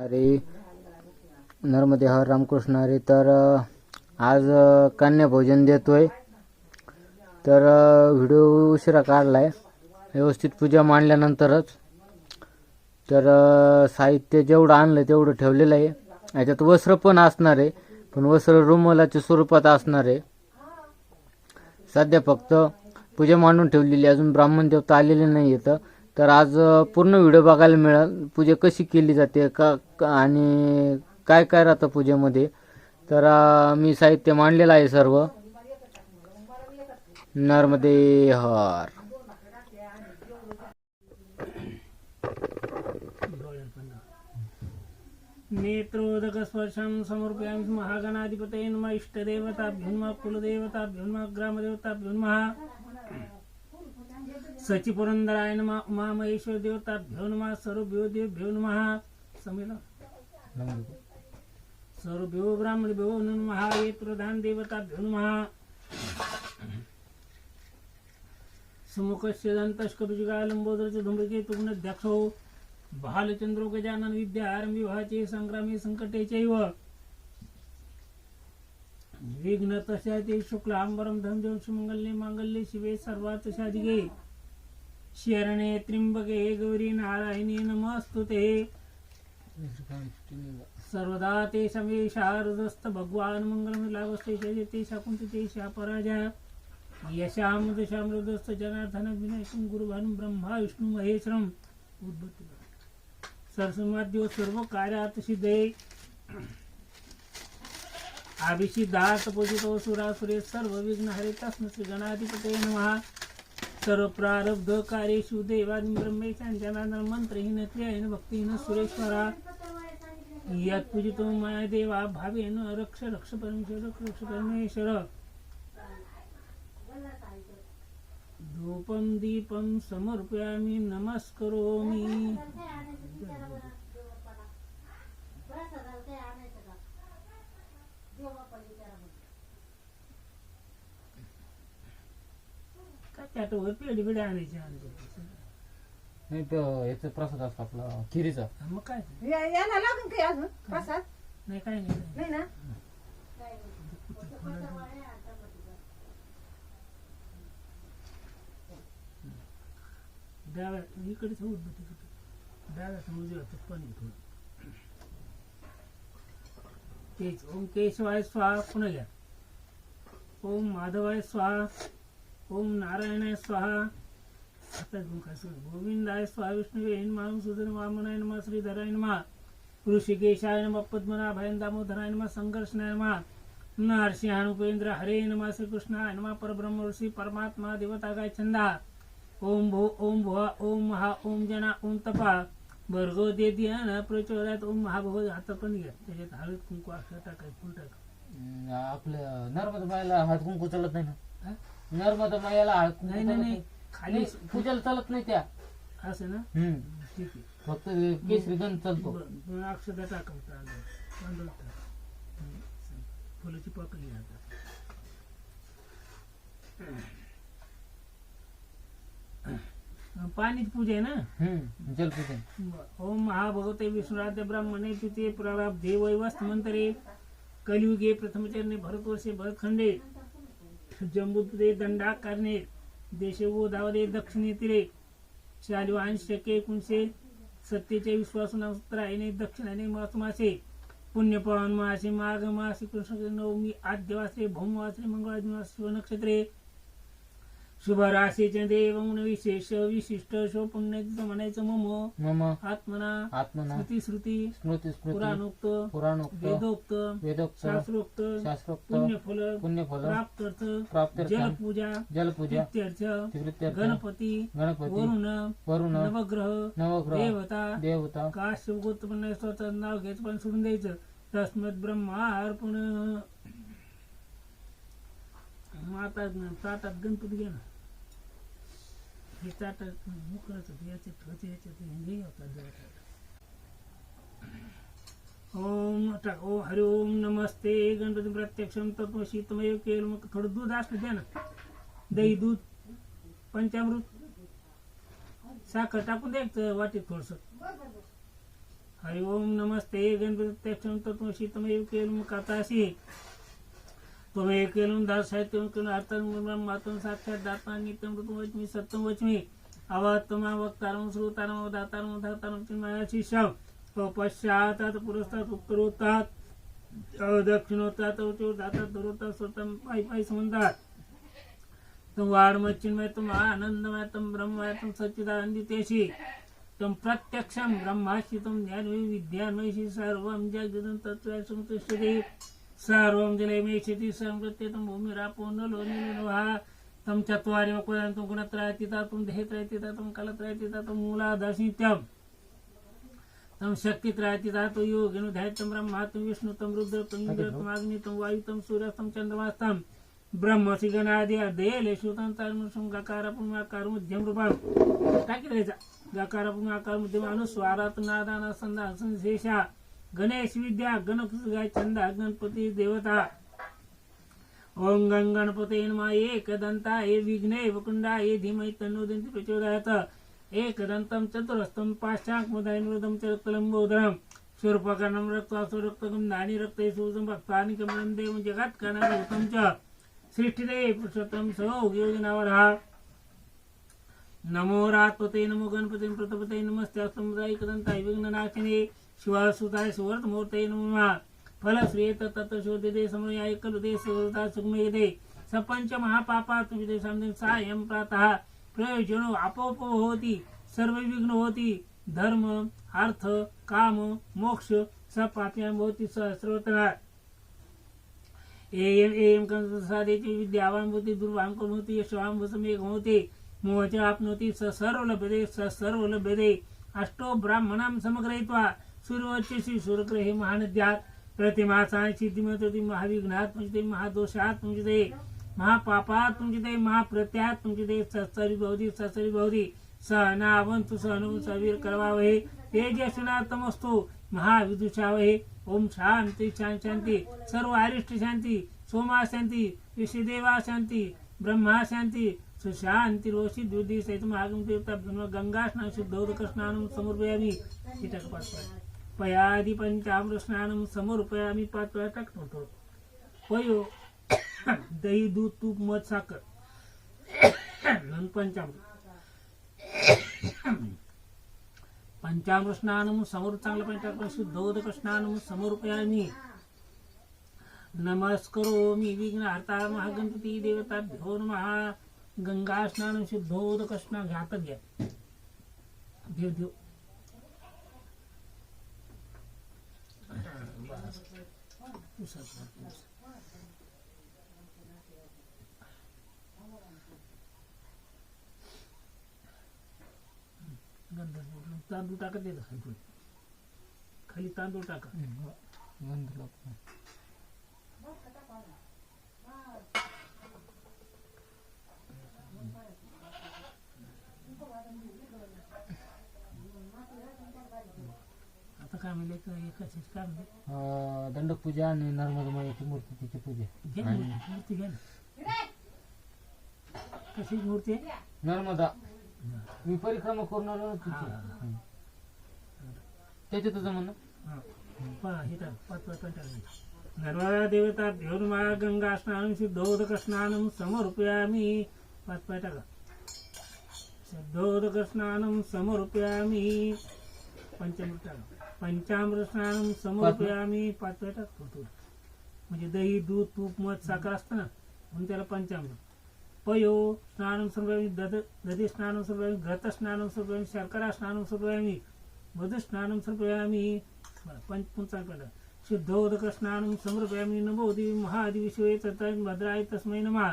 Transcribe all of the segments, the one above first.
अरे नर्मदे हर रामकृष्ण अरे तर आज कन्याभोजन कन्या भोजन देतोय. तर व्हिडिओ उशिरा काढलाय. व्यवस्थित पूजा मांडल्यानंतरच. तर साहित्य जेवढं आणलं तेवढं ठेवलेलं आहे. याच्यात वस्त्र पण असणार आहे पण वस्त्र रुमलाच्या स्वरूपात असणार आहे. सध्या फक्त पूजा मांडून ठेवलेली आहे. अजून ब्राह्मण देवता आलेले नाही येतं तर आज पूर्ण व्हिडिओ बघायला मिळेल. पूजा कशी केली जाते का आणि काय काय राहतं पूजेमध्ये? तर मी साहित्य मांडलेलं आहे सर्व. नर्मदे हर. नेत्रोदक स्पर्शं समर्पयामि महागणाधिपतये नमः। इष्टदेवताभ्यो नमः कुलदेवताभ्यो नमः ग्रामदेवताभ्यो नमः सचिपुरंदराय नमः उमामहेश्वर देवताभ्यो नमः सर्वभ्यो देवभ्यो नमः। समेल। सर्वभ्यो ब्राह्मणभ्यो नमः ये प्रधान देवताभ्यो नमः। सुमुखस्य दन्तष्कपिजुगा लंबोदरच धुम्रके तुग्नध्यक्षो भालचंद्रो गजानन विद्या आरंभी व्हाचे संग्रामी संकटे चैव। विघ्न तशाते शुक्ल अंबरम धनदेव सुमंगल्ये मांगल्ये शिवे सर्वात साधिके शरणे त्र्यंबके गौरी नारायणी नमस्तुते। सर्वदा ते समे शारदस्त भगवान मंगल लाभस्ते ते शाकुंतते शापराजा यशाम दशामृदस्त जनार्दन विनायकं गुरुभान ब्रह्मा विष्णू महेश्वरम। उद्भूत सरसमाद्यो सर्व कार्यात सिद्धे। अभिषिद्धार्थ पूजितो सुरासुरे सर्व विघ्न हरे तस्म श्री गणाधिपते नमः। सर्व प्रारब्ध कार्येषु देवादि ब्रह्मेशांजनानन मंत्रहीन क्रियाहीन भक्तिहीन सुरेश्वरा। यात पूजितो मया देवा भावेन रक्ष रक्ष परमेश्वर रक्ष रक्ष परमेश्वर। धूपं दीपं समर्पयामि नमस्करोमि। काय त्यात वर पेढी बिडी आणायची आणायची. नाही तो याचा प्रसाद असतो आपला खिरीचा. मग काय? या- याला लागून काही अजून? प्रसाद? नाही काय नाही. नाही ना? डाव्या इकडेच होत होती तिकडे. डाव्या समोर पण थोडं तेच ओम केशवाय स्वाहा पुन्हा घ्या ओम माधवाय स्वाहा ओम नारायणाय स्वाहा. गोविंदाय स्वाहा विष्णुवे नमः सुधन वामनाय नमः श्रीधराय नमः ऋषिकेशाय नमः पद्मनाभाय दामोदराय नमः संघर्षणाय नमः नरसिंह उपेंद्र हरे नमः श्रीकृष्णाय नमः परब्रह्म ऋषी परमात्मा देवता गाय छंदा ओम भो ओम भुवा ओम महा ओम जना ओम तपा। भर्गो दे दिया प्रचोदयात ओम महाभगवत हातात पण घ्या. त्याच्यात हळद कुंकू असं टाकाय फुल टाका अं, आपलं नर्मदा मायाला हात कुंकू चालत नाही ना? नर्मदा मायाला कुंकू नाही नाही चालत नाही. खाली नाही, पूजेला चालत नाही त्या. असं ना? हम्म. ठीक आहे. फक्त केसरी गंध चालतो. बरं. हं, फुलाची पाकळी पाणीच पूजा आहे ना? हम्म जलपूजन ओम महाभगवते विष्णुराध्य ब्राह्मणे तुते प्रारब्ध देवैवस्त मंतरे। कलियुगे प्रथमचरणे भरतवर्षे भरतखंडे। जम्बूपुरे दंडाकारणे देशे गोदावरी दक्षिणे तिरे शालिवांश शके एकोणीसशे सत्तेच्या विश्वासून दक्षिणाने मास मासे. पुण्यपावन मासे माघ मासे कृष्ण नवमी आद्यवासे भौमवासे मंगळवार शिव नक्षत्रे शुभ राशीचे देव म्हणून विशेष विशिष्ट शो पुण्य म्हणायचं मम मम आत्मना आत्मना स्मृती श्रुती स्मृती स्मृती पुराणोक्त पुराणोक्त वेदोक्त वेदोक्त शास्त्रोक्त शास्त्रोक्त पुण्यफल पुण्यफल प्राप्त्यर्थ प्राप्त जलपूजा जलपूजा प्रित्यर्थ तीर्थार्थ, गणपती गणपती वरुण वरुण नवग्रह नवग्रह देवता देवता का शिवगोत्र स्वतः नाव घ्यायचं पण सोडून द्यायचं. तस्मत ब्रह्मा अर्पण मग आता ताटात गणपती घे ना. हे ताटात मोकळाचं याच्यात होते याच्यात हे होतात ओम टाक ओ हरि ओम नमस्ते गणपती प्रत्यक्षम तत्व शीतमय केल मग थोडं दूध असलं द्या ना दही दूध पंचामृत साखर टाकून द्यायचं वाटेत थोडस हरि ओम नमस्ते गणपती प्रत्यक्षम तत्व शीतमय केल मग आता अशी केवलं दासाहित्यं केवलं अर्थं मातं साक्षात् दाता नित्यं ऋतुं वच्मि सत्यं वच्मि. अवात्तमा वक्तारं श्रोतारं दातारं धातारं चिन्मयाशी शव. पश्चातात पुरस्तात उत्तरोत्तात दक्षिणोत्तात दातात धरोतात स्वतः पायी पायी म्हणतात तुम वाडमय चिन्मय आनंदमय तुम ब्रह्ममय तुम सच्चिदानंदितेशी तुम प्रत्यक्षम ब्रह्माशी तुम ज्ञानमय विद्यामयशी सर्वं जगदं तत्त्वं संतुष्टते सर्वं जलमेक्षति संवृत्तेतं भूमिरापो नलो निलोहा तं चत्वारि वक्वदं तं गुणत्रयतिता तं देहत्रयतिता तं कलत्रयतिता तं मूलादर्शित्यम् तं शक्तित्रयतिता तं योगिनुध्यायतं ब्रह्मा तं विष्णु तं रुद्र तं इंद्र तं अग्नि तं वायु तं सूर्य तं चन्द्रमास्तं ब्रह्मसि गणादि अध्ययलेषु तं तन्मुषं गकार पुण्यकार मध्यम रूपं काय करायचा गकार पुण्यकार मध्यम अनुस्वारात नादाना संधा संशेषा। गणेश विद्या गणपती छंद गणपती देवता। ओम गण गणपते एकदंता ये विघ्ने वकुंडा ये धीमहि तन्नो प्रचोदयात। एकदन्तं चतुरस्तं पाश्चात्मदायनृदं च रक्तलम्बोदरं शूर्पकर्णं रक्त्वासु रक्तगं दानि रक्ते सूजं भक्तानि कमलं देवं जगत्कर्णभूतं च। सृष्टिरे पुरुषोत्तम सौ हा नमो रात्पते नमो गणपते प्रतपते नमस्ते समुदायिकदंताय विघ्ननाशिनी। शिवासुताय सुवर्तमूर्ते नमः। फलश्रियेत तत्शोधते समयाय कलुदे सुवृता सुग्मेदे सपंच महापापा तुझे समजून सायं प्रातः प्रयोजनो आपोप होती सर्व विघ्न होती धर्म अर्थ काम मोक्ष सपाप्यां भवती सहस्रोत्तरा एयम एयम कंसादेची विद्यावान होती दुर्वांकुर होती यशवान वसमेघ होते मोहच आपनोती स सर्व लभ्यते स सर्व लभ्यते अष्टो ब्राह्मणां समग्रहित्वा सूर्यवच्चसी सूर्यग्रहे महानद्यात प्रतिमासाय सिद्धिमती महाविघ्नात मुंजते महादोषात मुंजते महापापात मुंजते महाप्रत्यात मुंजते सत्सरी भवती सत्सरी भवती सहनावंतु सहनु सवीर करवावहे असतो महाविदुषावहे. ओम शांती शांती शांती सर्व अरिष्ट शांती सोमा शांती ऋषिदेवा शांती ब्रह्मा शांती सुशांती रोषी द्विदी सहित महागम देवता गंगा स्नान शुद्धोदक स्नानं समर्पयामि कीटक पाच पयादि पंचामृत स्नानं आम्ही पाच वेळा टाकतो पयो हो. दही दूध तूप मध साखर. नंतर पंचामृत. पंचामृत समोर चांगलं पंचामृत शुद्धोदक नमस्करो मी नमस्करोमि विघ्नहर्ता महागणपती देवताभ्यो महा गंगा स्नान शुद्धोदक स्नान घ्या. घ्या देव देव बस. पुसा, पुसा, पुसा. गंध तांदूळ टाकत येतं खाली खाली तांदूळ टाका गंध लागतो. आता काय म्हणले का एकाच काय म्हणले अं, दंडपूजा आणि नर्मदमयाची मूर्ती तिची पूजा. घे ना मूर्ती मूर्ती घ्या ना. कशी मूर्ती? आहे नर्मदा मी परिक्रमा करून आलो ना तिची हा. हं. त्याच्यातच म्हणणं. नर्मदा देवता देवमा गंगा स्नानं शुद्धोदक स्नानं समर्पयामि. पाच पाय टाका. शुद्धोदक स्नानं समर्पयामि. पंचामृत टाका. पंचामृत स्नानं समर्पयामि पाच टाकतो तो म्हणजे दही दूध तूप मध साखर असतं ना म्हणून त्याला पंचामृत. पयो स्नानं समर्पयामि दध दधी स्नानं समर्पयामि घृत स्नानं समर्पयामि शर्करा स्नानं समर्पयामि मधु स्नानं समर्पयामि पंच पंचांकडं शुद्धोदक स्नानं समर्पयामि नमो देवी महादेवी शिवे तथा भद्राय तस्मै नमः.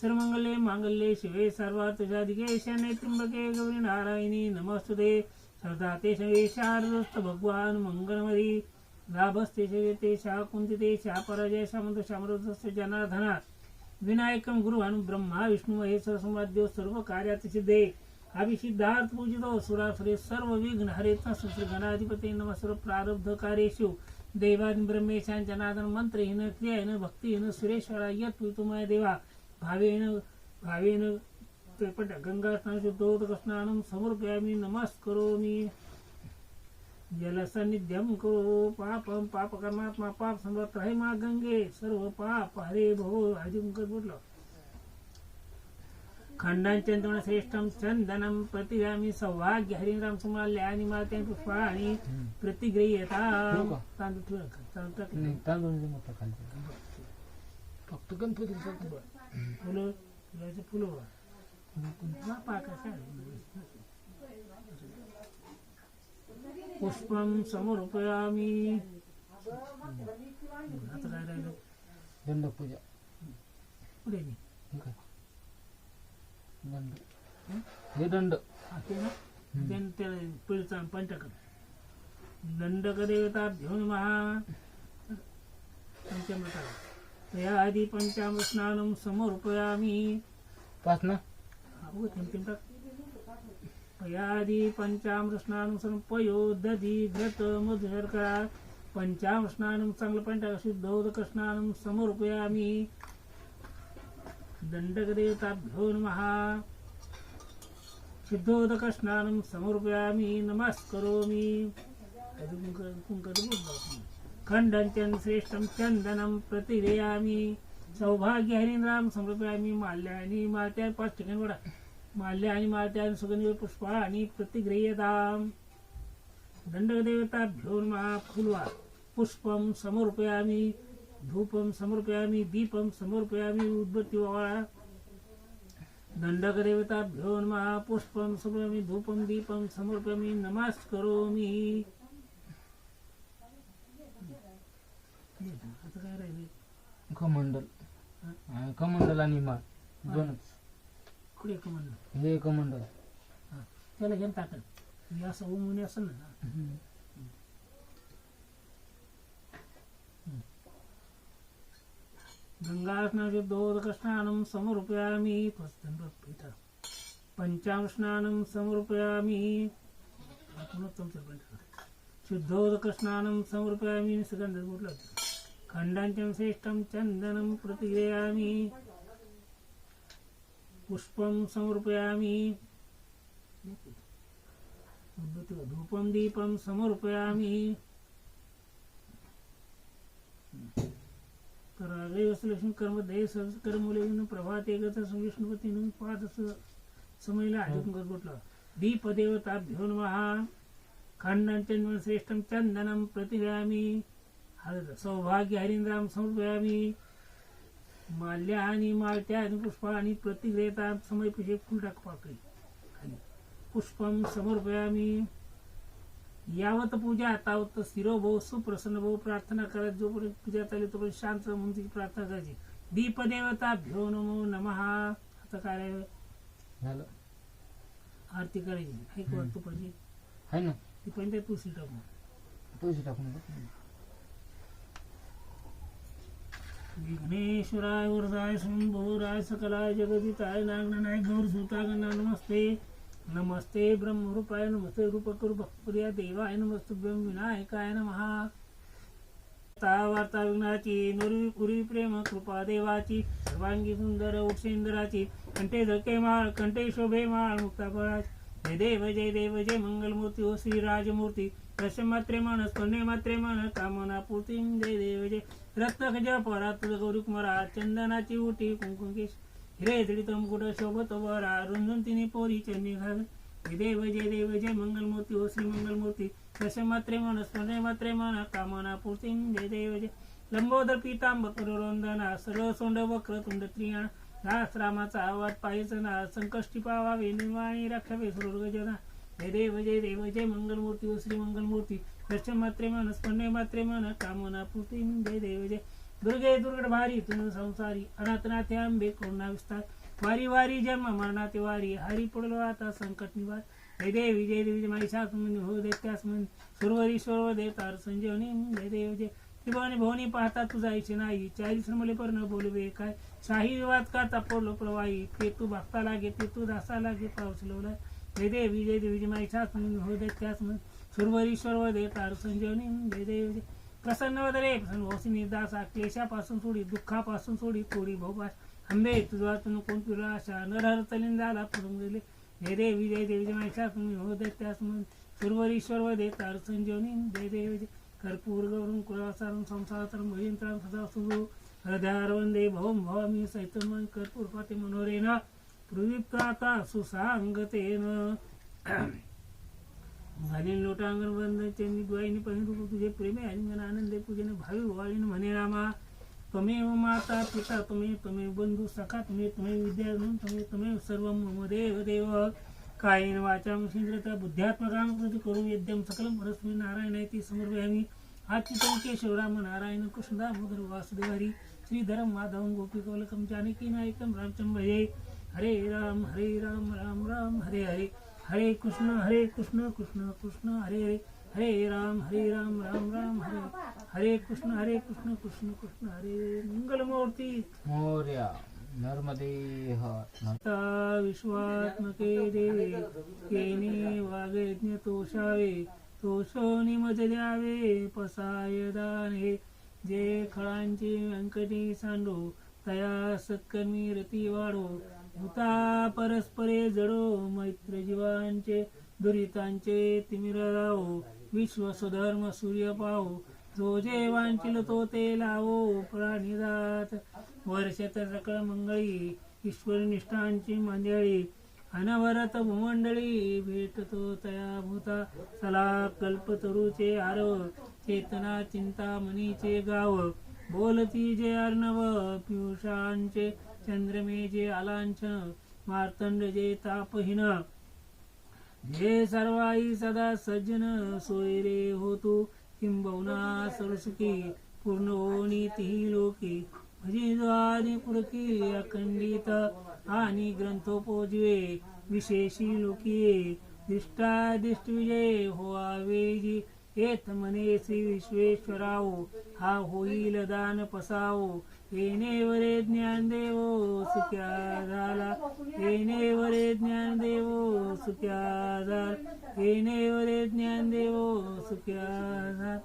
सर्वमंगले मांगल्ये शिवे सर्वार्थसाधिके शरणे त्र्यंबके गौरी नारायणी नमस्तुते. सदा ते भगवान मंगलमरी लाभस्ते शवे शा कुंतिते शा पराजय शामंत शामरदस्य जनार्दना। विनायकं गुरुवान् ब्रह्मा विष्णु महेश्वर संवाद्यो सर्व कार्यात सिद्धे। अभिषिद्धार्थ पूजितो सुरासुरे सर्व विघ्न हरेत गणाधिपते नम सर्व प्रारब्ध कार्येषु देवादि ब्रह्मेशान जनार्दन मंत्रहीन क्रियाहीन भक्तिहीन सुरेश्वरा यत देवा। भावेन भावेन त्रिपट गंगा स्नान शुद्धोदक स्नानं समर्पयामि नमस्करोमि जलसन्निध्यं कुरु पापं पापकर्मात्मा पाप समर्थ है मा गंगे सर्व पाप हरे भो अजिंकर बोललो खंडांचन श्रेष्ठम चंदनम प्रतिगामी सौभाग्य हरिराम सुमाल्य आणि माते पुष्पा आणि प्रतिग्रह्यता ठेवू का? तांदूळ. तांदूळ फक्त गणपतीचा फुलं फुलाचे फुलं. पुष्पम समर्पयामी। आता काय राहिलं दंड पूजा पुढे नाही. ठीक आहे दंड. हे दंड ते ना त्यानं त्याला पिळचा पंचकर दंडक देवता घेऊन महा. पंचामृता. या आधी पंचामृत स्नानम समर्पयामी. पाच ना? हा, म्हणतील का तीन टाक यादी पंचामृत स्नानं दधी घृत मधु शर्करा पंचामृत चांगलं पण टाका शुद्धोदक समर्पयामी. दंडक देवताभ्यो नमः. शुद्धोदक समर्पयामि. समर्पयामी नमस्करोमि. खण्डञ्चन श्रेष्ठं चन्दनं प्रतिरेयामी. सौभाग्य हरिराम समर्पयामी. माल्यानी मात्या पाच ठिकाणी वडा माल्य आणि मात्या सुगंधी पुष्पा आणि प्रतिग्रह्यताम दंडदेवताभ्यो नमः फुलवा. पुष्पं समर्पयामी धूपं समर्पयामी दीपं समर्पयामी उद्बत्ती वाळा दंडकदेवताभ्यो नमः पुष्पं समर्पयामी धूपं दीपं समर्पयामी नमस्करोमि. कमंडल. कमंडल आणि माळ. दोनच. कुठे का म्हणलं हे कमंडल त्याला घेऊन टाकत हे असं उमून असेल ना. गंगास्नानोदकस्नानं समर्पयामि पिता पञ्चामस्नानं समर्पयामि शुद्धोदकस्नानं समर्पयामि खंडांचं श्रेष्ठं चन्दनं प्रतिगृह्यामि पुष्पं समर्पयामि। धूपं दीपं समर्पयामि। कराग्रेवसलक्ष्मी सहज कर्मूलेन प्रभात गत विष्णुपतीनं पाच समयला आठवून कर म्हटलं दीपदेवताभ्यो नमः। खंडांचन श्रेष्ठं चंदनम प्रतिगामी सौभाग्य हरिंद्राम समर्पयामी। माल्य आणि माळत्या आणि पुष्पा आणि प्रतिग्रहता समय पुषे फुल टाक पाकळी. खाली. पुष्पम समर्पयामी यावत पूजा तावत स्थिरो भाऊ सुप्रसन्न भाऊ प्रार्थना करत जोपर्यंत पूजा चालली तोपर्यंत शांत म्हणून प्रार्थना करायची. दीपदेवता भ्यो नमो नमः. आता काय? झालं. आरती करायची. ऐक वाटतो पाहिजे? आहे ना. ती पण तुळशी टाकून तुळशी टाकून दे. विघ्नेश्वराय वरदाय शंभोराय सकलाय जगदिताय नागनाय गौर सुतागणा नमस्ते. नमस्ते ब्रह्मरूपाय नमस्ते रूपकरू देवाय नमस्ते विनायकाय नमः. वार्ता विघ्नाची नुरवी पुरी प्रेम कृपा देवाची सर्वांगी सुंदर उक्षेंद्राची कंठे धके माळ कंठे शोभे माळ मुक्ताफळाची जय देव जय देव जय मंगलमूर्ती ओ श्री राजमूर्ती. दश मात्रे मन स्पर्णे मात्रे मन कामना पूर्ती. जय देव जय. रत्न खज परात गौरी कुमारा चंदनाची उटी कुंकुंकेश हिरे जडित तमकुट शोभत वरा रुंजून तिने पोरी चंदी घाल. जय देव जय देव जय मंगलमूर्ती हो श्री मंगलमूर्ती. दश मात्रे मन स्पर्णे मात्रे मन कामना पूर्ती. जय देव जय लंबोदर पितांबर रोंदना सर्व सोंड वक्र तुंड त्रियाण. दास रामाचा आवाज पाहिजना ना संकष्टी पावावे निर्वाणी रक्षावे सुरगजना जय देव जय देव जय मंगलमूर्ती हो श्री मंगलमूर्ती. दर्शन मात्रे मन स्पर्णे मात्रे मन कामना पूर्ती जय देव जय. दुर्गे दुर्गड भारी तुन संसारी अनाथनाथे आंबे कोणा विस्तार. वारी वारी जन्म मरणाते वारी हरी पडलो आता संकट निवार. जय देव जय देवी जय महिषास म्हणजे हो दैत्यास म्हणजे सुरवरी सर्व देवतार संजीवनी जय देव जय. त्रिभुवनी भवनी पाहता तुझा इच्छे नाही. चारी श्रमले पर न बोलवे काय? शाही विवाद का तापडलो प्रवाही ते तू भक्ता लागे ते तू दासा लागे पावसलवला जय देवी विजय देवी माई महिषास म्हणजे हो दैत्यास म्हणजे सुरवरी सर्व देवतार संजीवनी जय देव जय प्रसन्न वदरे प्रसन्न होसी निर्दासा क्लेशापासून सोडी दुःखापासून सोडी थोडी भोपास आंबे तुझा तुन कोण तुला आशा? नरहर तलीन झाला पडून गेले. हे देवी विजय देवी जय तुम्ही हो दैत्यास म्हण सुरवरीश्वर वदे तार संजीवनी जय देव कर्पूर गौरून कुलासारम संसार भजंतराम सदा सुरू. हृदयार वंदे भवम भवामी सैतमन कर्पूर पाते मनोरेन प्रदीप्ताता सुसांगतेन. घालीन लोटांगण वंदन चंदी द्वाईने रूप तुझे प्रेमे आलिंगन आनंद पूजन भावी वाळीन म्हणे रामा त्वमेव माता पिता त्वमेव त्वमेव बंधू सखा त्वमेव त्वमेव विद्या त्वमेव त्वमेव सर्व मम देव देव कायेन वाचाम शिंद्रता बुद्ध्यात्मकाम कृती करू यद्यम सकलम परस्मी नारायण ती समर्पयामि. अच्युतं केशव शिवराम नारायण कृष्णदा दामोदर वासुदेवारी श्रीधरम श्रीधरम गोपी कवलकम जानकी नायकं रामचं हरे राम हरे राम राम राम हरे हरे। हरे कृष्ण हरे कृष्ण कृष्ण कृष्ण हरे हरे हरे राम हरे राम राम राम हरे हरे कृष्ण हरे कृष्ण कृष्ण कृष्ण हरे मंगलमूर्ती। मोर्या नर्मदे विश्वात्मके देवे केने वागयज्ञ तोषावे तोषोनी मज द्यावे पसाय दाने जे खळांचे व्यंकटी सांडो तया सत्कर्मी रती वाढो भूता परस्परे जडो मैत्र जीवांचे दुरितांचे तिमिर विश्व सुधर्म सूर्य पाहो जो जे वांचिल तो ते लावो प्राणिदात वर्षात सकळ मंगळी ईश्वर निष्ठांची मंडळी अनवरत भूमंडळी भेटतो तया भूता चला कल्पतरूचे आरव चेतना चिंता मनीचे गाव बोलती जे अर्णव पियुषांचे चंद्रमे जे आलांछन मार्तंड जे तापहीन जे सर्वाई सदा सज्जन सोयरे होतो. किंबहुना सरसुखी पूर्ण होणी तिही लोकी. भजिद्वारी पुरकी अखंडित आणि ग्रंथोपोजवे विशेषी लोकी. दिष्टादिष्ट विजय होवावेजी येत मने श्री विश्वेश्वराव. हा होईल दान पसावो. येणे वरे ज्ञान देवो सुख्या झाला. येणे वरे ज्ञान देवो सुख्या झाला. येणे वरे ज्ञान देवो सुख्या झाला.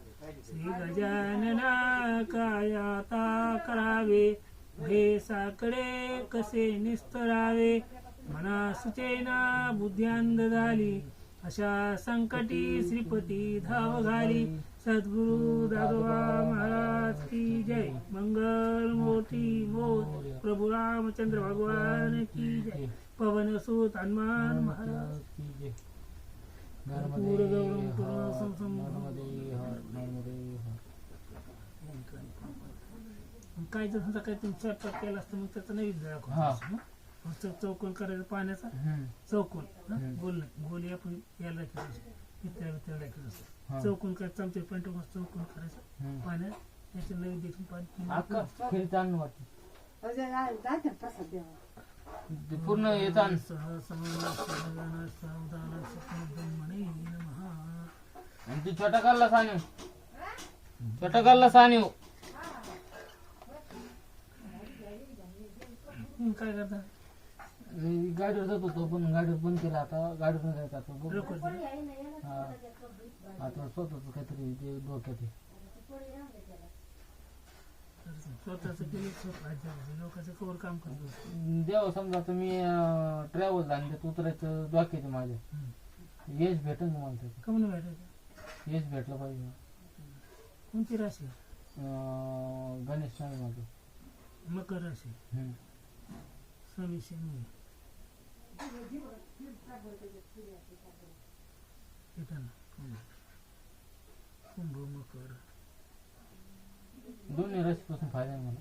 श्री गजानना कायाता करावे? हे साकडे कसे निस्तरावे? मना सुचेना बुद्ध्यांध झाली. अशा संकटी श्रीपती धाव घाली. सद्गुरु दादोबा महाराज की जय मंगल मोठी मोर प्रभु रामचंद्र भगवान की जय पवन सुत हनुमान महाराज की जय. नर्मदे हर काय जर समजा काय तुम्ही स्वयंपाक केला असतं मग त्याचा नैवेद्य हा. दाखवायचा मग चौ- चौकोन करायचा पाण्याचा. चौकोन. गोल नाही गोल आपण याला राखायचं पितळ्या पितळ्या राखायचं हा. चौकोन करायचं चमचे पेंट चौकोन करायचं. पाण्यात त्याच्या पाणी अक्का पिण्याचं. खिरीचं अन्न वाटतं. ते पूर्ण येतं अन्न सह समन्वय सावधान नमः आणि. ती छोटा काढला सानीव छोटा काढला सानीव हं, काय करता? मी गाडीवर जात होतो पण गाडीवर बंद केला आता. गाडीवर नाही जायचं आता. बघू. आता स्वतःच काहीतरी ते डोक्यात आहे. स्वतःच केलं स्वतः राज्यामध्ये लोकांचं कवर काम करतो देव समजा मी ट्रॅव्हल आणि त्यात उतरायचं डोक्यात आहे माझ्या यश भेटेल ना मला त्याचं कमून भेटायचं यश भेटलं पाहिजे कोणती राशी अं, गणेश नाही माझं मकर राशी हम्म. स्वामी शनी ना कुंभ. मकर दोन्ही राशीपासून फायदा आहे मला.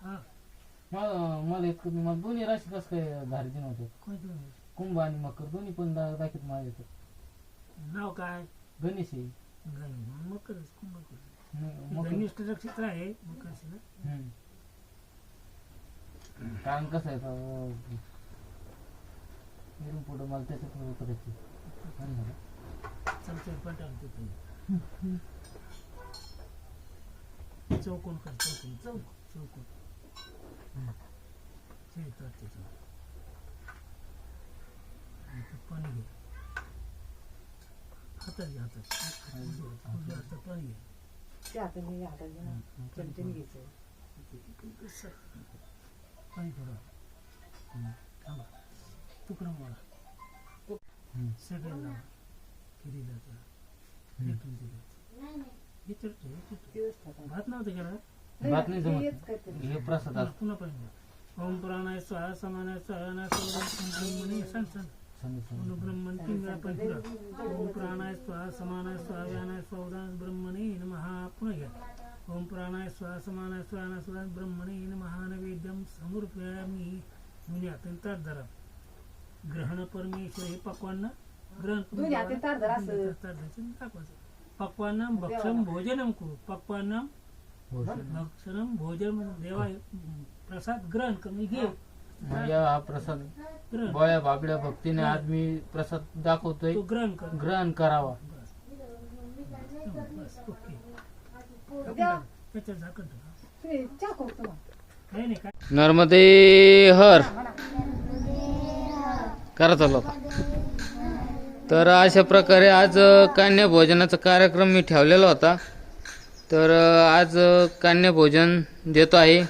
हा. मला मला इतकं मला दोन्ही राशी कसं काय धारती नव्हते कोणतं कुंभ आणि मकर. दोन्ही पण दा- दाखवत माझ्या इथं. नाव काय? गणेश आहे. गण मकर कुंभ हम्म, मकर. घनिष्ठ नक्षत्र आहे मकर राशी ना? हम्म. कारण कसं आहे इथून पुढं मला त्याच्यात उतरायची आणि झालं. चमचे पटावून तिथे चौकोन कर चौकोन चौक चौकोन. पाणी घे. हातात घे हातात. पाणी घे. ते आता मी आता घे ना. चमच्याने घ्यायचं. कसं? पाणी थोडं थांबा. तुकडं मोडा. सगळे भेटून दिलं दिवस खातात. भात नव्हतं केला भात नाही जमत. हे प्रसाद असतो. पुन्हा पाहिजे. ओम प्राणाय स्वाहा समानाय स्वाहा ना ब्रह्मणे सांग सांग ब्रह्मण तीन वेळा ओम प्राणाय स्वाहा समानाय स्वाहा व्यानाय स्वाहा ब्रह्मणे नमः. पुन्हा घ्या. ओम प्राणाय स्वाहा समानाय स्वाहा स्वाहा ब्रह्मणे नमः. नैवेद्यम समर्पयामी. ताट धरा ग्रहण परमेश्वर हे पक्वांना दोन्ही धरा असं. पक्वान्नम भक्षम भोजनम कुरु पक्वान्नम भक्षणम भोजन देवा प्रसाद ग्रहण कर मी घे म्हणजे हा प्रसाद. गोळ्या बाबड्या भक्तीने आज मी प्रसाद दाखवतोय. तो ग्रहण कर. ग्रहण करावा. बस ओके. झाकण. काही नाही काय. नर्मदे हर. करा चालू आता. तर अशा प्रकारे आज कान्यभोजनाचा कार्यक्रम मी ठेवलेला होता. तर आज कान्यभोजन देतो आहे.